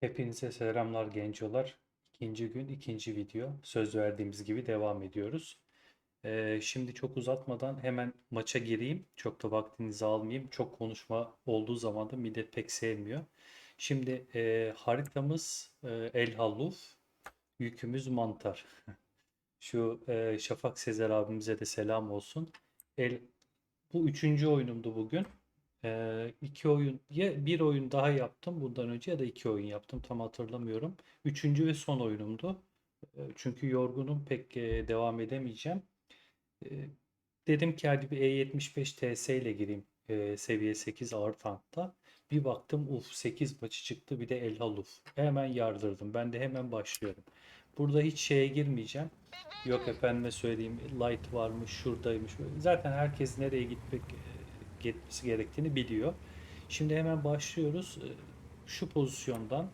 Hepinize selamlar gencolar. İkinci gün, ikinci video. Söz verdiğimiz gibi devam ediyoruz. Ee, şimdi çok uzatmadan hemen maça gireyim. Çok da vaktinizi almayayım. Çok konuşma olduğu zaman da millet pek sevmiyor. Şimdi e, haritamız e, El Halluf. Yükümüz mantar. Şu e, Şafak Sezer abimize de selam olsun. El, bu üçüncü oyunumdu bugün. Ee, iki oyun ya bir oyun daha yaptım bundan önce ya da iki oyun yaptım tam hatırlamıyorum. Üçüncü ve son oyunumdu. Çünkü yorgunum pek e, devam edemeyeceğim. Dedim ki hadi bir E75 TS ile gireyim e, seviye 8 ağır tankta. Bir baktım uf 8 maçı çıktı bir de El Haluf. Hemen yardırdım. Ben de hemen başlıyorum. Burada hiç şeye girmeyeceğim. Yok efendime söyleyeyim light varmış şuradaymış. Zaten herkes nereye gitmek e, gitmesi gerektiğini biliyor. Şimdi hemen başlıyoruz. E, Şu pozisyondan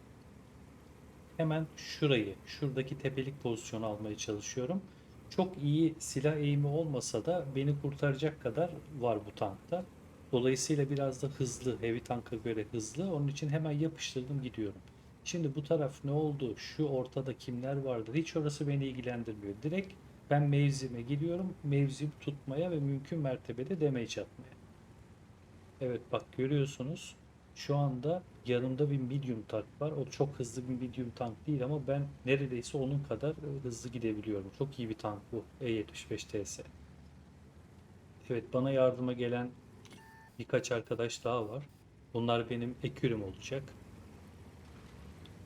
hemen şurayı, şuradaki tepelik pozisyonu almaya çalışıyorum. Çok iyi silah eğimi olmasa da beni kurtaracak kadar var bu tankta. Dolayısıyla biraz da hızlı, heavy tanka göre hızlı. Onun için hemen yapıştırdım gidiyorum. Şimdi bu taraf ne oldu? Şu ortada kimler vardır? Hiç orası beni ilgilendirmiyor. Direkt ben mevzime gidiyorum. Mevzimi tutmaya ve mümkün mertebede damage atmaya. Evet bak görüyorsunuz. Şu anda yanımda bir medium tank var. O çok hızlı bir medium tank değil ama ben neredeyse onun kadar hızlı gidebiliyorum. Çok iyi bir tank bu E75 TS. Evet bana yardıma gelen birkaç arkadaş daha var. Bunlar benim ekürüm olacak.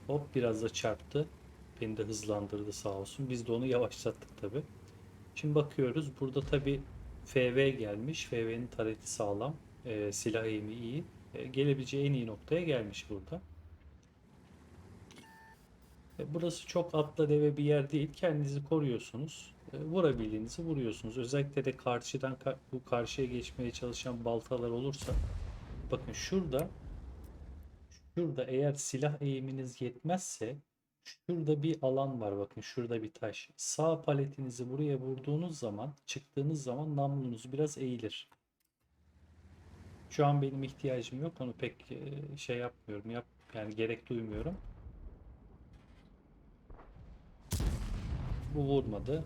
Hop biraz da çarptı. Beni de hızlandırdı sağ olsun. Biz de onu yavaşlattık tabi. Şimdi bakıyoruz. Burada tabi FV gelmiş. FV'nin tareti sağlam. Ee, silah eğimi iyi. Ee, gelebileceği en iyi noktaya gelmiş burada. E, Burası çok atla deve bir yer değil. Kendinizi koruyorsunuz. E, Vurabildiğinizi vuruyorsunuz. Özellikle de karşıdan ka- bu karşıya geçmeye çalışan baltalar olursa bakın şurada şurada eğer silah eğiminiz yetmezse şurada bir alan var bakın şurada bir taş. Sağ paletinizi buraya vurduğunuz zaman çıktığınız zaman namlunuz biraz eğilir. Şu an benim ihtiyacım yok. Onu pek e, şey yapmıyorum. Yap yani gerek duymuyorum. Bu vurmadı.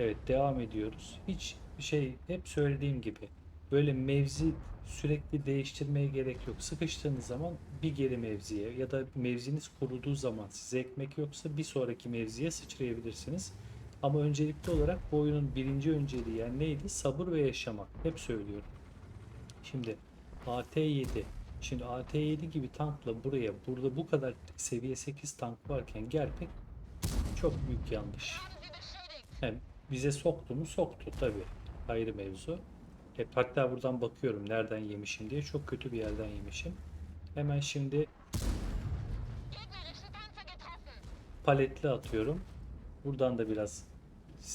Evet devam ediyoruz. Hiç şey hep söylediğim gibi böyle mevzi sürekli değiştirmeye gerek yok. Sıkıştığınız zaman bir geri mevziye ya da mevziniz kuruduğu zaman size ekmek yoksa bir sonraki mevziye sıçrayabilirsiniz. Ama öncelikli olarak bu oyunun birinci önceliği yani neydi? Sabır ve yaşamak. Hep söylüyorum. Şimdi AT7 Şimdi AT7 gibi tankla buraya burada bu kadar seviye 8 tank varken gelmek çok büyük yanlış. Hem bize soktu mu soktu tabi. Ayrı mevzu. Hep hatta buradan bakıyorum nereden yemişim diye. Çok kötü bir yerden yemişim. Hemen şimdi paletli atıyorum. Buradan da biraz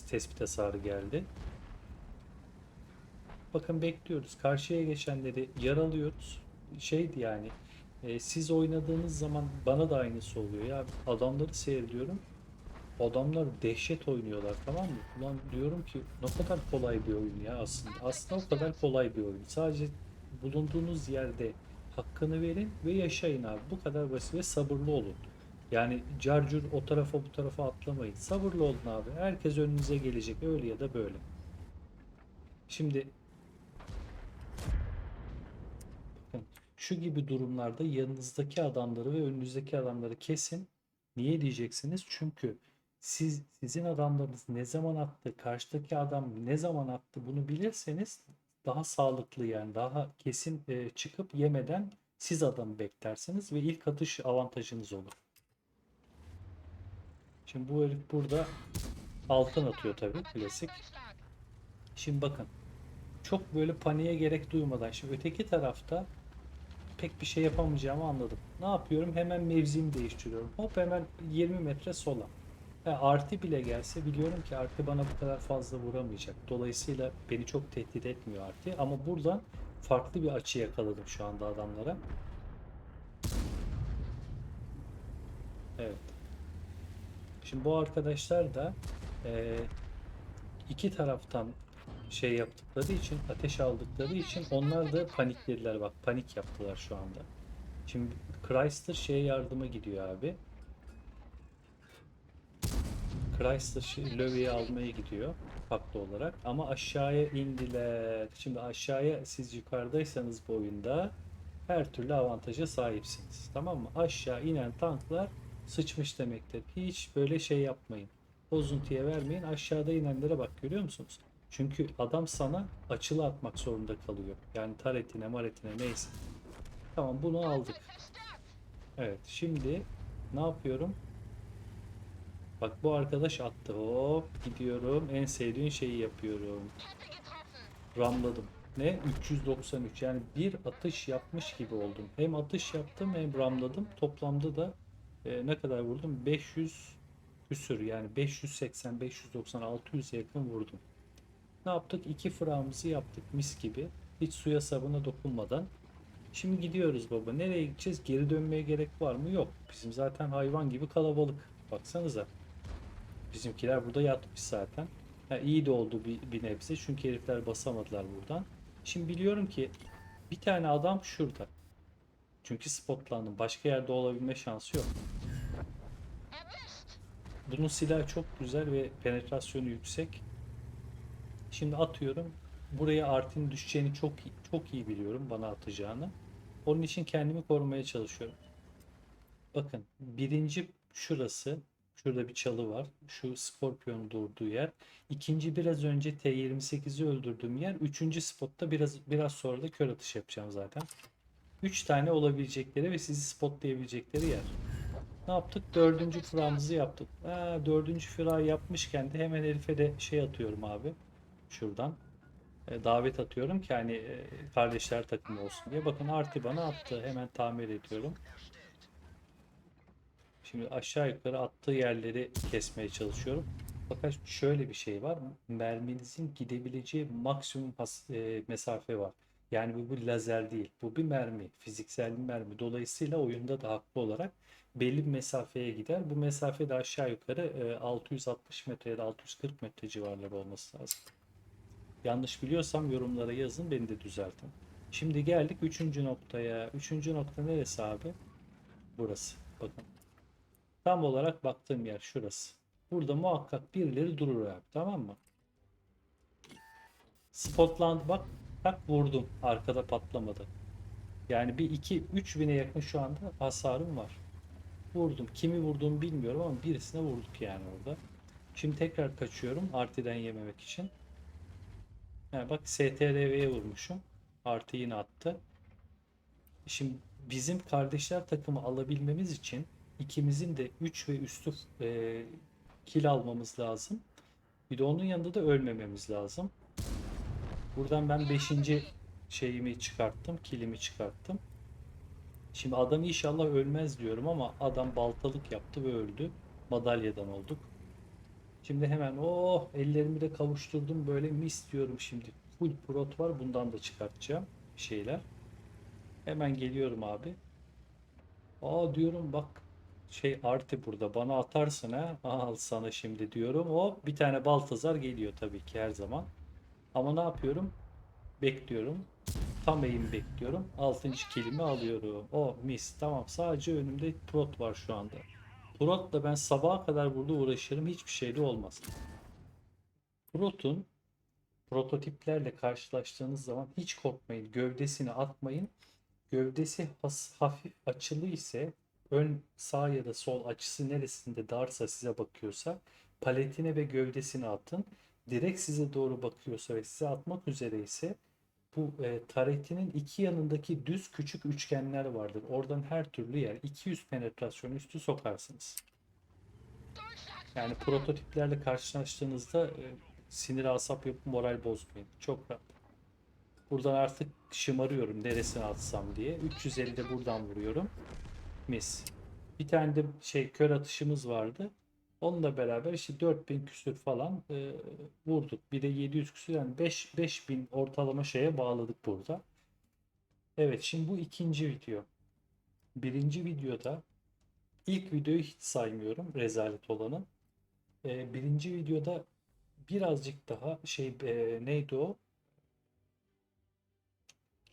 tespit hasarı geldi. Bakın bekliyoruz. Karşıya geçenleri yaralıyoruz. Şeydi yani e, siz oynadığınız zaman bana da aynısı oluyor. Ya adamları seyrediyorum. Adamlar dehşet oynuyorlar tamam mı? Ulan diyorum ki ne kadar kolay bir oyun ya aslında. Aslında o kadar kolay bir oyun. Sadece bulunduğunuz yerde hakkını verin ve yaşayın abi. Bu kadar basit ve sabırlı olun. Yani carcur o tarafa bu tarafa atlamayın. Sabırlı olun abi. Herkes önünüze gelecek öyle ya da böyle. Şimdi bakın şu gibi durumlarda yanınızdaki adamları ve önünüzdeki adamları kesin. Niye diyeceksiniz? Çünkü siz sizin adamlarınız ne zaman attı, karşıdaki adam ne zaman attı bunu bilirseniz daha sağlıklı yani daha kesin e, çıkıp yemeden siz adamı beklersiniz ve ilk atış avantajınız olur. Şimdi bu herif burada altın atıyor tabii klasik. Şimdi bakın çok böyle paniğe gerek duymadan şimdi öteki tarafta pek bir şey yapamayacağımı anladım. Ne yapıyorum? Hemen mevzimi değiştiriyorum. Hop hemen 20 metre sola. Ha, artı bile gelse biliyorum ki artı bana bu kadar fazla vuramayacak. Dolayısıyla beni çok tehdit etmiyor artı. Ama buradan farklı bir açı yakaladım şu anda adamlara. Evet. Şimdi bu arkadaşlar da eee, iki taraftan şey yaptıkları için, ateş aldıkları için onlar da paniklediler bak. Panik yaptılar şu anda. Şimdi Chrysler şeye yardıma gidiyor abi. Chrysler şey, almaya gidiyor haklı olarak ama aşağıya indiler. Şimdi aşağıya siz yukarıdaysanız bu oyunda her türlü avantaja sahipsiniz. Tamam mı? Aşağı inen tanklar sıçmış demektir. Hiç böyle şey yapmayın. Bozuntuya vermeyin. Aşağıda inenlere bak görüyor musunuz? Çünkü adam sana açılı atmak zorunda kalıyor. Yani taretine maretine neyse. Tamam bunu aldık. Evet şimdi ne yapıyorum? Bak bu arkadaş attı. Hop gidiyorum. En sevdiğin şeyi yapıyorum. Ramladım. Ne? 393. Yani bir atış yapmış gibi oldum. Hem atış yaptım hem ramladım. Toplamda da e, ne kadar vurdum? 500 küsür. Yani 580, 590, 600'e yakın vurdum. Ne yaptık? İki fırağımızı yaptık mis gibi. Hiç suya sabuna dokunmadan. Şimdi gidiyoruz baba. Nereye gideceğiz? Geri dönmeye gerek var mı? Yok. Bizim zaten hayvan gibi kalabalık. Baksanıza. Bizimkiler burada yatmış zaten. Ha, iyi de oldu bir, bir nebze. Çünkü herifler basamadılar buradan. Şimdi biliyorum ki bir tane adam şurada. Çünkü spotlandım. Başka yerde olabilme şansı yok. Bunun silahı çok güzel ve penetrasyonu yüksek. Şimdi atıyorum. Buraya artin düşeceğini çok çok iyi biliyorum bana atacağını. Onun için kendimi korumaya çalışıyorum. Bakın birinci şurası. Şurada bir çalı var. Şu Scorpion'un durduğu yer. İkinci biraz önce T28'i öldürdüğüm yer. Üçüncü spotta biraz biraz sonra da kör atış yapacağım zaten. Üç tane olabilecekleri ve sizi spotlayabilecekleri yer. Ne yaptık? Dördüncü fırağımızı yaptık. Ha, dördüncü fırağı yapmışken de hemen herife de şey atıyorum abi. Şuradan. E, davet atıyorum ki hani e, kardeşler takımı olsun diye. Bakın artı bana attı. Hemen tamir ediyorum. Şimdi aşağı yukarı attığı yerleri kesmeye çalışıyorum. Fakat şöyle bir şey var. Merminizin gidebileceği maksimum has- e, mesafe var. Yani bu bir lazer değil. Bu bir mermi. Fiziksel bir mermi. Dolayısıyla oyunda da haklı olarak belli bir mesafeye gider. Bu mesafe de aşağı yukarı e, 660 metre ya da 640 metre civarları olması lazım. Yanlış biliyorsam yorumlara yazın beni de düzeltin. Şimdi geldik üçüncü noktaya. Üçüncü nokta neresi abi? Burası. Bakın. Tam olarak baktığım yer şurası. Burada muhakkak birileri durur abi. Tamam mı? Spotland bak tak vurdum. Arkada patlamadı. Yani bir iki üç bine yakın şu anda hasarım var. Vurdum. Kimi vurduğumu bilmiyorum ama birisine vurduk yani orada. Şimdi tekrar kaçıyorum artiden yememek için. Ha, bak STRV'ye vurmuşum. Artı yine attı. Şimdi bizim kardeşler takımı alabilmemiz için ikimizin de 3 ve üstü e, kill almamız lazım. Bir de onun yanında da ölmememiz lazım. Buradan ben 5. şeyimi çıkarttım. Killimi çıkarttım. Şimdi adam inşallah ölmez diyorum ama adam baltalık yaptı ve öldü. Madalyadan olduk. Şimdi hemen oh ellerimi de kavuşturdum böyle mis diyorum şimdi. Full prot var bundan da çıkartacağım şeyler. Hemen geliyorum abi. Aa diyorum bak şey artı burada bana atarsın ha. Al sana şimdi diyorum. Hop bir tane Baltazar geliyor tabii ki her zaman. Ama ne yapıyorum? Bekliyorum. Tam eğim bekliyorum. 6. kilimi alıyorum. Oh mis. Tamam sadece önümde prot var şu anda. Prot'la ben sabaha kadar burada uğraşırım. Hiçbir şey de olmaz. Prot'un prototiplerle karşılaştığınız zaman hiç korkmayın. Gövdesini atmayın. Gövdesi has- hafif açılı ise ön sağ ya da sol açısı neresinde darsa size bakıyorsa paletine ve gövdesini atın. Direkt size doğru bakıyorsa ve size atmak üzere ise bu e, taretinin iki yanındaki düz küçük üçgenler vardır. Oradan her türlü yer 200 penetrasyon üstü sokarsınız. Yani prototiplerle karşılaştığınızda e, sinir asap yapıp moral bozmayın. Çok rahat. Buradan artık şımarıyorum neresine atsam diye. 350'de buradan vuruyorum. Mis. Bir tane de şey kör atışımız vardı. Onunla beraber işte 4000 küsür falan e, vurduk. Bir de 700 küsür yani 5 5000 ortalama şeye bağladık burada. Evet şimdi bu ikinci video. Birinci videoda ilk videoyu hiç saymıyorum rezalet olanı. E, birinci videoda birazcık daha şey e, neydi o?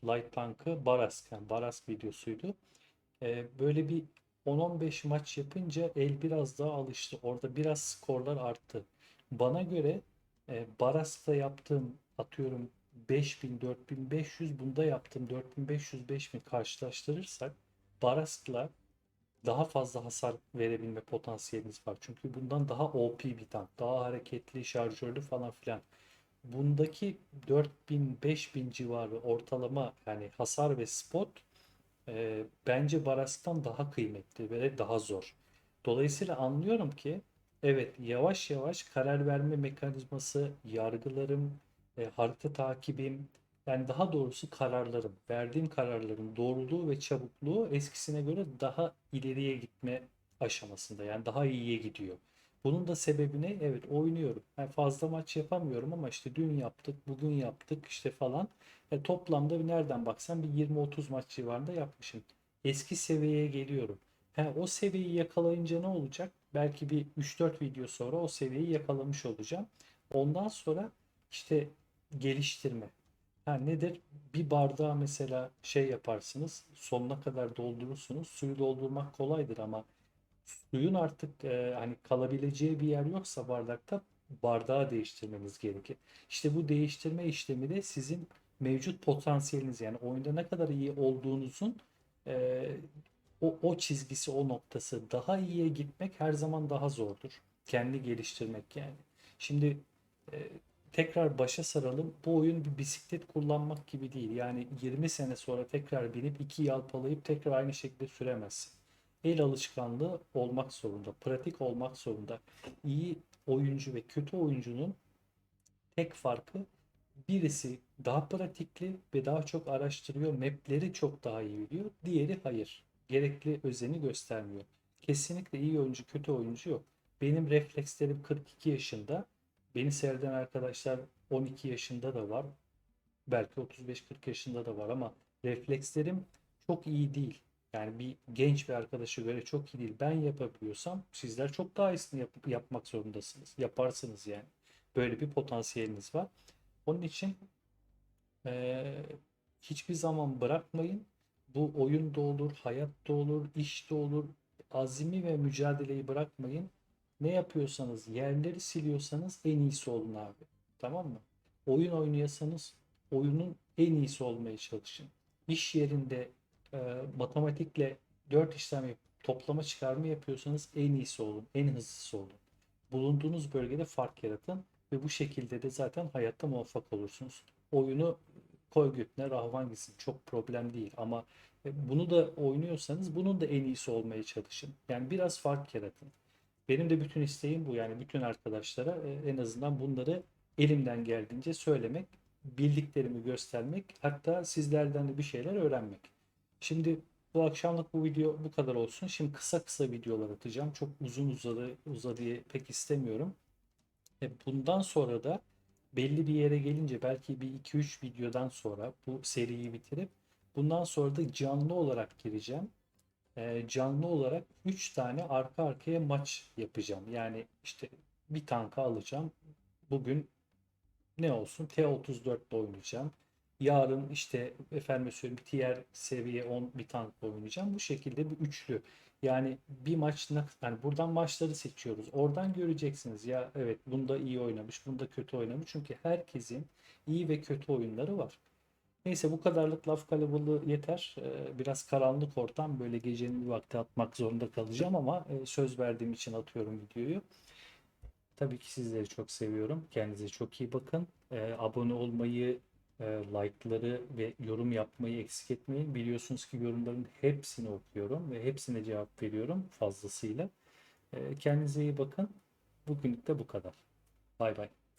Light Tank'ı Barask, yani Barask videosuydu. Ee, böyle bir 10-15 maç yapınca el biraz daha alıştı. Orada biraz skorlar arttı. Bana göre e, Baras'ta yaptığım atıyorum 5000 4500 bunda yaptığım 4500 5000 karşılaştırırsak Baras'la daha fazla hasar verebilme potansiyeliniz var. Çünkü bundan daha OP bir tank, daha hareketli, şarjörlü falan filan. Bundaki 4000-5000 civarı ortalama yani hasar ve spot e, bence Baras'tan daha kıymetli ve daha zor. Dolayısıyla anlıyorum ki evet yavaş yavaş karar verme mekanizması, yargılarım, e, harita takibim, yani daha doğrusu kararlarım, verdiğim kararların doğruluğu ve çabukluğu eskisine göre daha ileriye gitme aşamasında. Yani daha iyiye gidiyor. Bunun da sebebi ne? Evet oynuyorum. Yani fazla maç yapamıyorum ama işte dün yaptık, bugün yaptık işte falan. E, toplamda bir nereden baksan bir 20-30 maç civarında yapmışım. Eski seviyeye geliyorum. Ha, o seviyeyi yakalayınca ne olacak? Belki bir 3-4 video sonra o seviyeyi yakalamış olacağım. Ondan sonra işte geliştirme. Ha, nedir? Bir bardağı mesela şey yaparsınız, sonuna kadar doldurursunuz. Suyu doldurmak kolaydır ama suyun artık e, hani kalabileceği bir yer yoksa bardakta bardağı değiştirmeniz gerekir. İşte bu değiştirme işlemi de sizin mevcut potansiyeliniz yani oyunda ne kadar iyi olduğunuzun e, o, o çizgisi, o noktası daha iyiye gitmek her zaman daha zordur. Kendi geliştirmek yani. Şimdi e, tekrar başa saralım. Bu oyun bir bisiklet kullanmak gibi değil. Yani 20 sene sonra tekrar binip iki yalpalayıp tekrar aynı şekilde süremezsin. El alışkanlığı olmak zorunda, pratik olmak zorunda. İyi oyuncu ve kötü oyuncunun tek farkı birisi daha pratikli ve daha çok araştırıyor, mapleri çok daha iyi biliyor. Diğeri hayır. Gerekli özeni göstermiyor. Kesinlikle iyi oyuncu, kötü oyuncu yok. Benim reflekslerim 42 yaşında. Beni seyreden arkadaşlar 12 yaşında da var. Belki 35-40 yaşında da var ama reflekslerim çok iyi değil. Yani bir genç bir arkadaşa göre çok iyi değil. Ben yapabiliyorsam sizler çok daha iyisini yap- yapmak zorundasınız. Yaparsınız yani. Böyle bir potansiyeliniz var. Onun için eee, hiçbir zaman bırakmayın. Bu oyun da olur, hayat da olur, iş de olur. Azimi ve mücadeleyi bırakmayın. Ne yapıyorsanız, yerleri siliyorsanız en iyisi olun abi. Tamam mı? Oyun oynuyorsanız oyunun en iyisi olmaya çalışın. İş yerinde e, matematikle 4 işlem yap, toplama çıkarma yapıyorsanız en iyisi olun, en hızlısı olun. Bulunduğunuz bölgede fark yaratın ve bu şekilde de zaten hayatta muvaffak olursunuz. Oyunu koy götüne rahvan gitsin. Çok problem değil ama e, bunu da oynuyorsanız bunun da en iyisi olmaya çalışın. Yani biraz fark yaratın. Benim de bütün isteğim bu. Yani bütün arkadaşlara e, en azından bunları elimden geldiğince söylemek, bildiklerimi göstermek, hatta sizlerden de bir şeyler öğrenmek. Şimdi bu akşamlık bu video bu kadar olsun. Şimdi kısa kısa videolar atacağım. Çok uzun uzadı, uzadığı pek istemiyorum. E, bundan sonra da belli bir yere gelince belki bir 2-3 videodan sonra bu seriyi bitirip bundan sonra da canlı olarak gireceğim. E, canlı olarak 3 tane arka arkaya maç yapacağım. Yani işte bir tanka alacağım. Bugün ne olsun? T34 ile oynayacağım. Yarın işte efendim söyleyeyim tier seviye 10 bir tankla oynayacağım. Bu şekilde bir üçlü. Yani bir maç yani buradan maçları seçiyoruz. Oradan göreceksiniz ya evet bunda iyi oynamış, bunda kötü oynamış. Çünkü herkesin iyi ve kötü oyunları var. Neyse bu kadarlık laf kalabalığı yeter. Ee, Biraz karanlık ortam böyle gecenin bir vakti atmak zorunda kalacağım ama e, söz verdiğim için atıyorum videoyu. Tabii ki sizleri çok seviyorum. Kendinize çok iyi bakın. Ee, abone olmayı, e, like'ları ve yorum yapmayı eksik etmeyin. Biliyorsunuz ki yorumların hepsini okuyorum ve hepsine cevap veriyorum fazlasıyla. Ee, kendinize iyi bakın. Bugünlük de bu kadar. Bay bay.